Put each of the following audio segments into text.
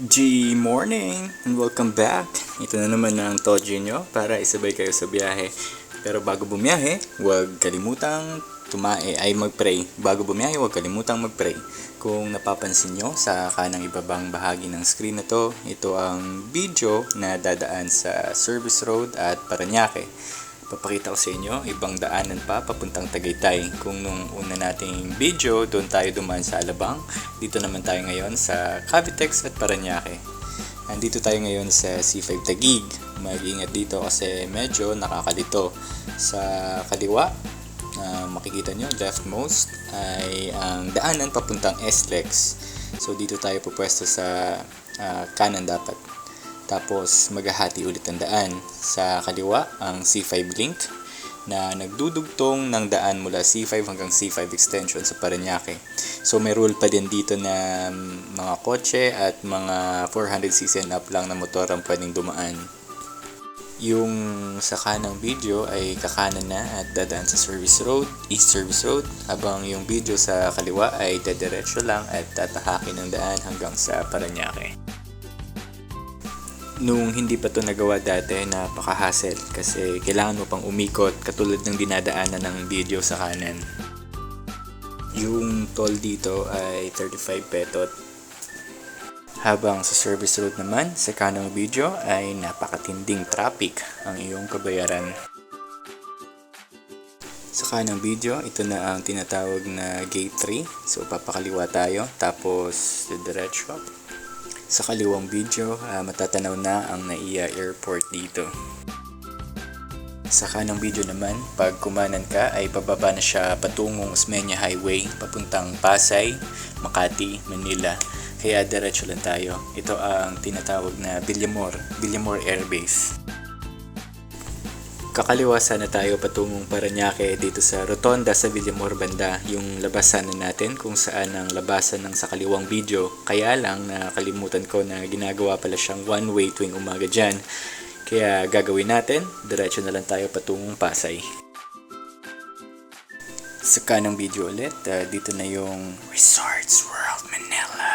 G morning and welcome back. Ito na naman ang Toji nyo para isabay kayo sa biyahe. Pero bago bumiyahe, huwag kalimutang tumae ay magpray. Bago bumiyahe, huwag kalimutang magpray. Kung napapansin nyo sa kanang ibabang bahagi ng screen na to, ito ang video na dadaan sa Service Road at Paranaque. Papakita ko sa inyo, ibang daanan pa papuntang Tagaytay. Kung nung una nating video, doon tayo dumaan sa Alabang. Dito naman tayo ngayon sa Cavitex at Paranaque. Nandito tayo ngayon sa C5 Tagig. Mag-ingat dito kasi medyo nakakalito. Sa kaliwa, na makikita nyo, leftmost, ay ang daanan papuntang SLEX. So dito tayo pupwesto sa ah, kanan dapat. Tapos maghahati ulit ang daan. Sa kaliwa, ang C5 link na nagdudugtong ng daan mula C5 hanggang C5 extension sa Paranaque. So may rule pa din dito na mm, mga kotse at mga 400cc and up lang na motor ang pwedeng dumaan. Yung sa kanang video ay kakanan na at dadaan sa service road, east service road, habang yung video sa kaliwa ay dediretso lang at tatahakin ng daan hanggang sa Paranaque. Nung hindi pa to nagawa dati, napaka-hassle kasi kailangan mo pang umikot katulad ng dinadaanan ng video sa kanan. Yung toll dito ay 35 petot. Habang sa service road naman, sa kanang video ay napakatinding traffic ang iyong kabayaran. Sa kanang video, ito na ang tinatawag na gate 3. So papakaliwa tayo, tapos diretso. Sa kaliwang video, ah, matatanaw na ang NAIA Airport dito. Sa kanang video naman, pag kumanan ka ay pababa na siya patungong Osmeña Highway papuntang Pasay, Makati, Manila. Kaya diretso lang tayo. Ito ang tinatawag na Villamor, Villamor Air Base. Kakaliwa sana tayo patungong Paranaque dito sa Rotonda sa Villamor banda, yung labasan na natin kung saan ang labasan ng sa kaliwang video. Kaya lang nakalimutan ko na ginagawa pala siyang one way tuwing umaga dyan. Kaya gagawin natin, diretso na lang tayo patungong Pasay. Sa kanang video ulit, ah, dito na yung Resorts World Manila.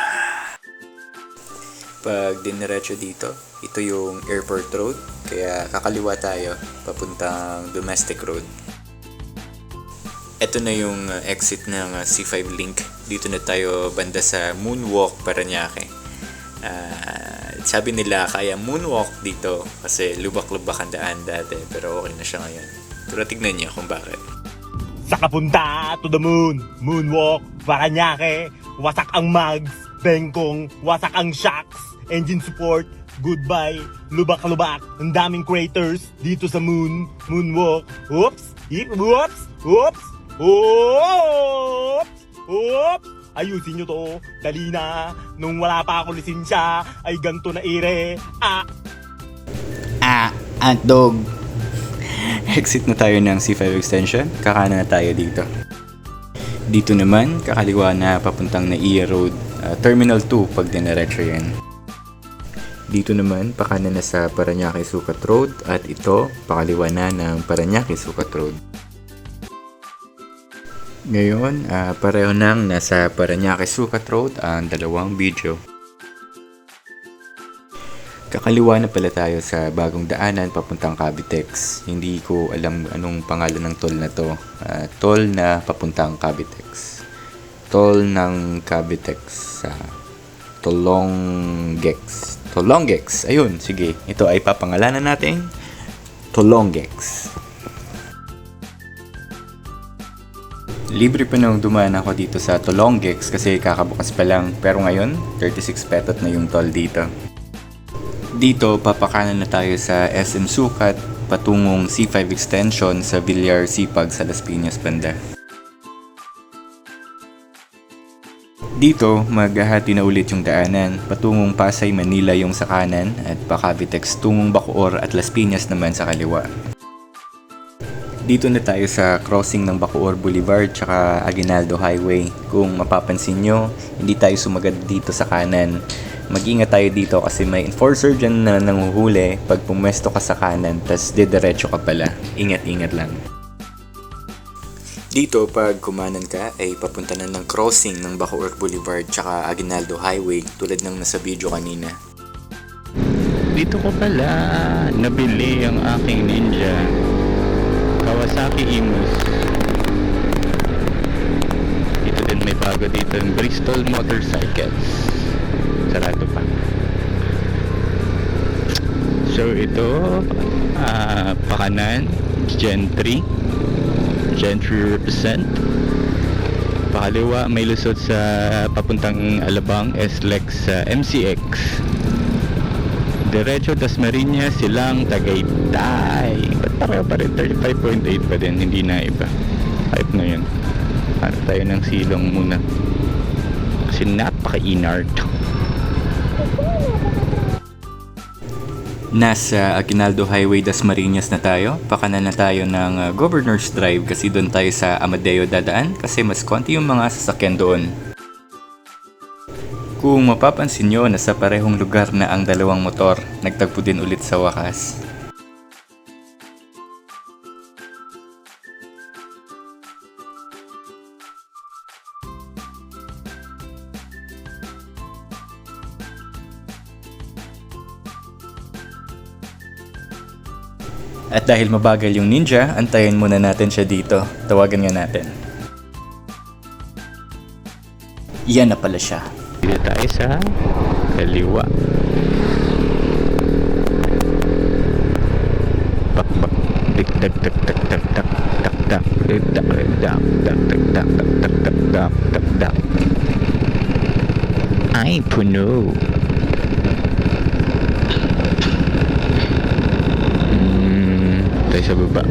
Pag diniretso dito, ito yung airport road. Kaya kakaliwa tayo papuntang domestic road. Ito na yung uh, exit ng uh, C5 link. Dito na tayo banda sa Moonwalk Paranaque. Ah, sabi nila kaya moonwalk dito kasi lubak-lubak ang daan dati pero okay na siya ngayon. Pero tignan niyo kung bakit. Sa kapunta to the moon, moonwalk, Paranaque, wasak ang mags, bengkong, wasak ang shocks, engine support, goodbye, lubak-lubak, ang daming craters dito sa moon, moonwalk, oops, hip, whoops, whoops, oops, oops, ayusin nyo to, dali na, nung wala pa ako lisensya, ay ganto na ire, ah, Ah, at dog. Exit na tayo ng C5 extension. Kakanan na tayo dito. Dito naman, kakaliwa na papuntang Naiya Road. ah, Terminal 2 pag diniretso yan. Dito naman, pakanan na sa Paranaque Sukat Road at ito, pakaliwa na ng Paranaque Sukat Road. Ngayon, ah, pareho nang nasa Paranaque Sukat Road ang dalawang video. Kakaliwa na pala tayo sa bagong daanan papuntang Cavitex. Hindi ko alam anong pangalan ng toll na to. Ah, toll na papuntang Cavitex. Toll ng Cavitex sa Tolonggex. Tolonggex. Ayun, sige. Ito ay papangalanan natin Tolonggex. Libre pa nung dumaan ako dito sa Tolonggex kasi kakabukas pa lang. Pero ngayon, 36 petot na yung toll dito. Dito, papakanan na tayo sa SM Sukat patungong C5 extension sa Villar Sipag sa Las Piñas banda. Dito, maghahati na ulit yung daanan. Patungong Pasay, Manila yung sa kanan at Pacavitex tungong Bacoor at Las Piñas naman sa kaliwa. Dito na tayo sa crossing ng Bacoor Boulevard tsaka Aguinaldo Highway. Kung mapapansin nyo, hindi tayo sumagad dito sa kanan. Mag-ingat tayo dito kasi may enforcer dyan na nanguhuli pag pumesto ka sa kanan tas didiretso ka pala. Ingat-ingat lang. Dito, pag kumanan ka, ay papunta na ng crossing ng Bacoor Boulevard tsaka Aguinaldo Highway tulad ng nasa video kanina. Dito ko pala nabili ang aking Ninja Kawasaki Imus. Dito din may bago dito yung Bristol Motorcycles. Sarado pa. So ito, ah, pakanan, Gen 3. Gen 3 represent. Pakaliwa, may lusot sa papuntang Alabang, S-Lex sa MCX. Diretso Dasmariñas silang Tagaytay. Ba't pareho pa rin? 35.8 pa din, hindi na iba. Hype na yun. Hanap tayo ng silong muna. Kasi napaka-inart. Nasa Aguinaldo Highway Dasmariñas na tayo. Pakanan na tayo ng uh, Governor's Drive kasi doon tayo sa Amadeo dadaan kasi mas konti yung mga sasakyan doon. Kung mapapansin nyo, nasa parehong lugar na ang dalawang motor. Nagtagpo din ulit sa wakas. At dahil mabagal yung ninja, antayin muna natin siya dito. Tawagan nga natin. Yan na pala siya. Dito tayo sa kaliwa. Bak bak. Dik dak dak dak dak dak dak dak dik dak dik dak dak dak dak dak dak dak dak dak Ay, puno. dari siapa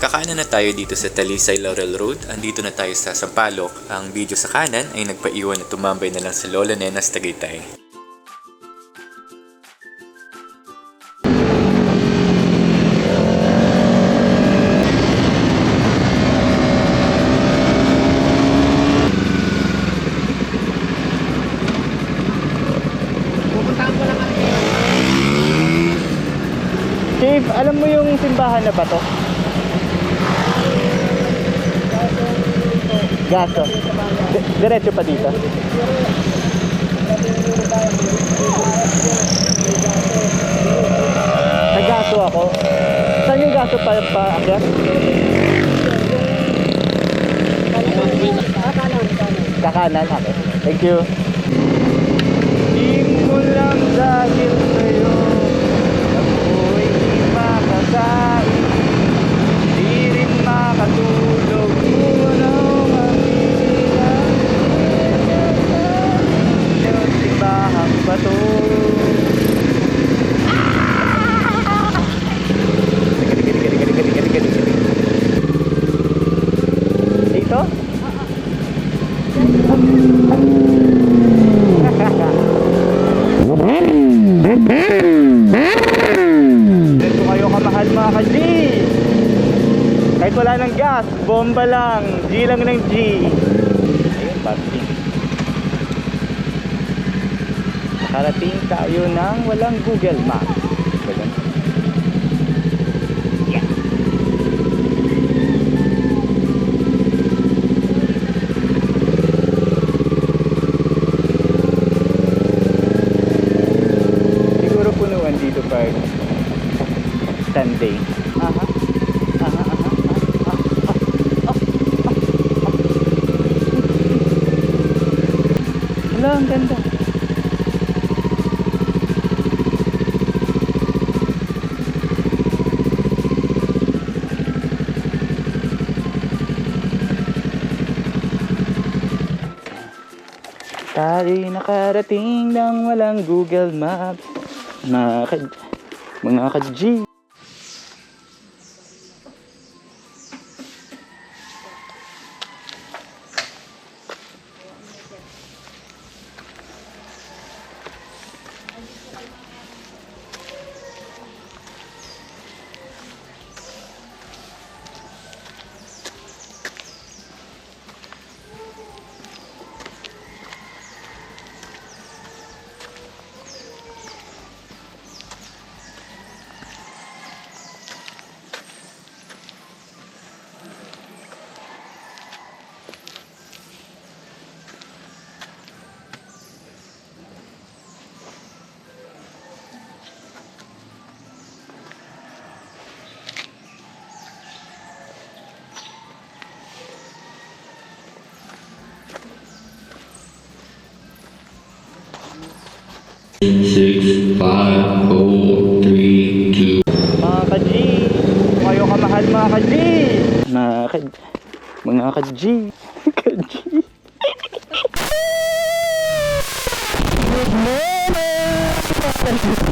Kakanan na tayo dito sa Talisay Laurel Road. Andito na tayo sa Sampaloc. Ang video sa kanan ay nagpaiwan at tumambay na lang sa Lola Nenas Tagaytay. Chief, alam mo yung simbahan na ba to? Gaso. D- diretso pa dito. Sa gaso ako. Saan yung gaso pa pa akyat? Kakanan ako. Thank you. Di mo lang dahil sa'yo wala ng gas, bomba lang. G lang ng G. Ayun, parking Nakarating tayo ng walang Google Maps. Ganun. Yeah. Siguro punuan dito pag Sunday. Aha. Aha, aha. ah, ah, ah, ah, ah, ah. Hala, ang ganda. Tayo'y nakarating ng walang Google Maps. Mga ka, mga ka-G. Six, five, four, three, two. Mga ka-G! Kayo kamahal mga ka-G! Mga ka Mga ka-G! Ka-G! Good morning!